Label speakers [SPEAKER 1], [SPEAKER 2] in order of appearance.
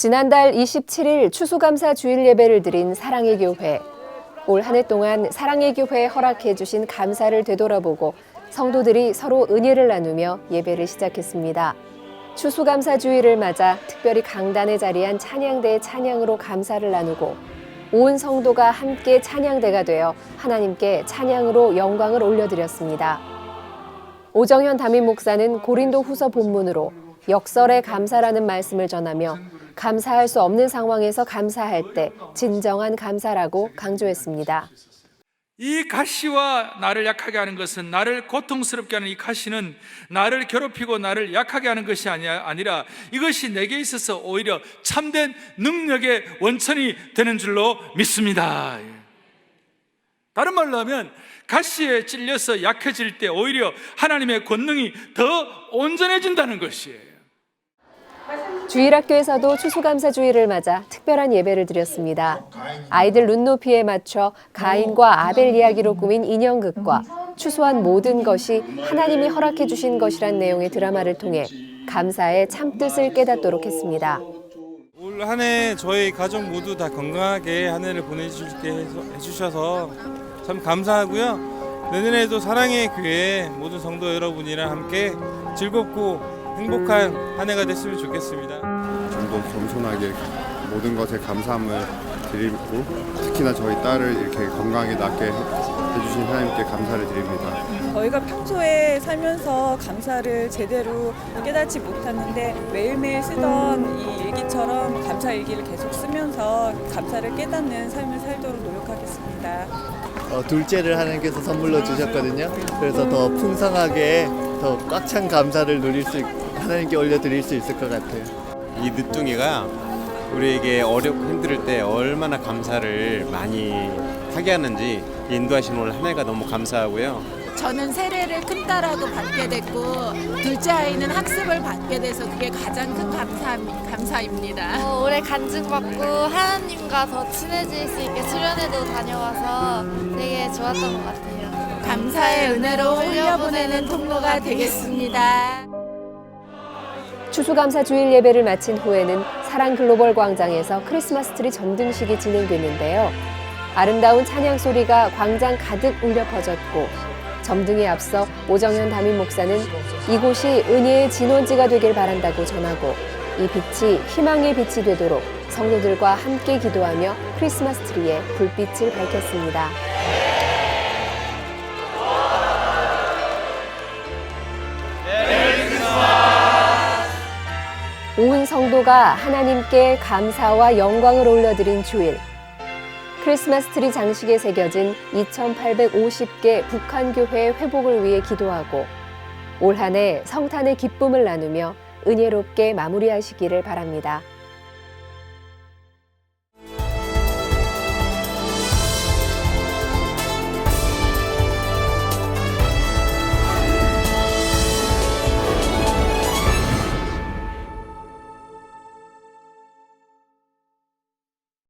[SPEAKER 1] 지난달 27일 추수감사 주일 예배를 드린 사랑의 교회. 올 한 해 동안 사랑의 교회에 허락해 주신 감사를 되돌아보고 성도들이 서로 은혜를 나누며 예배를 시작했습니다. 추수감사 주일을 맞아 특별히 강단에 자리한 찬양대의 찬양으로 감사를 나누고 온 성도가 함께 찬양대가 되어 하나님께 찬양으로 영광을 올려드렸습니다. 오정현 담임 목사는 고린도 후서 본문으로 역설의 감사라는 말씀을 전하며 감사할 수 없는 상황에서 감사할 때 진정한 감사라고 강조했습니다.
[SPEAKER 2] 이 가시와 나를 약하게 하는 것은 나를 고통스럽게 하는 이 가시는 나를 괴롭히고 나를 약하게 하는 것이 아니라 이것이 내게 있어서 오히려 참된 능력의 원천이 되는 줄로 믿습니다. 다른 말로 하면 가시에 찔려서 약해질 때 오히려 하나님의 권능이 더 온전해진다는 것이에요.
[SPEAKER 1] 주일학교에서도 추수감사 주일을 맞아 특별한 예배를 드렸습니다. 아이들 눈높이에 맞춰 가인과 아벨 이야기로 꾸민 인형극과 추수한 모든 것이 하나님이 허락해 주신 것이란 내용의 드라마를 통해 감사의 참뜻을 깨닫도록 했습니다.
[SPEAKER 3] 올 한 해 저희 가족 모두 다 건강하게 한 해를 보내주게 해주셔서 참 감사하고요. 내년에도 사랑의 교회 모든 성도 여러분이랑 함께 즐겁고 행복한 한 해가 됐으면 좋겠습니다.
[SPEAKER 4] 좀 더 겸손하게 모든 것에 감사함을 드리고 특히나 저희 딸을 이렇게 건강하게 낳게 해- 해주신 하나님께 감사를 드립니다.
[SPEAKER 5] 저희가 평소에 살면서 감사를 제대로 깨닫지 못하는데 매일매일 쓰던 이 일기처럼 감사 일기를 계속 쓰면서 감사를 깨닫는 삶을 살도록 노력하겠습니다.
[SPEAKER 6] 어, 둘째를 하나님께서 선물로 주셨거든요. 그래서 더 풍성하게 더 꽉 찬 감사를 누릴 수 있, 하나님께 올려드릴 수 있을 것 같아요.
[SPEAKER 7] 이 늦둥이가 우리에게 어렵고 힘들 때 얼마나 감사를 많이 하게 하는지 인도하신 오늘 한 해가 너무 감사하고요.
[SPEAKER 8] 저는 세례를 큰 딸하고 받게 됐고 둘째 아이는 학습을 받게 돼서 그게 가장 큰 감사, 감사입니다.
[SPEAKER 9] 어, 올해 간증받고 하나님과 더 친해질 수 있게 수련회도 다녀와서 되게 좋았던 것 같아요.
[SPEAKER 8] 감사의 은혜로 흘려보내는 통로가 되겠습니다.
[SPEAKER 1] 추수감사 주일 예배를 마친 후에는 사랑 글로벌 광장에서 크리스마스 트리 점등식이 진행됐는데요. 아름다운 찬양 소리가 광장 가득 울려 퍼졌고 점등에 앞서 오정현 담임 목사는 이곳이 은혜의 진원지가 되길 바란다고 전하고 이 빛이 희망의 빛이 되도록 성도들과 함께 기도하며 크리스마스 트리에 불빛을 밝혔습니다. 온 성도가 하나님께 감사와 영광을 올려드린 주일. 크리스마스 트리 장식에 새겨진 2,850개 북한 교회 회복을 위해 기도하고 올 한해 성탄의 기쁨을 나누며 은혜롭게 마무리하시기를 바랍니다.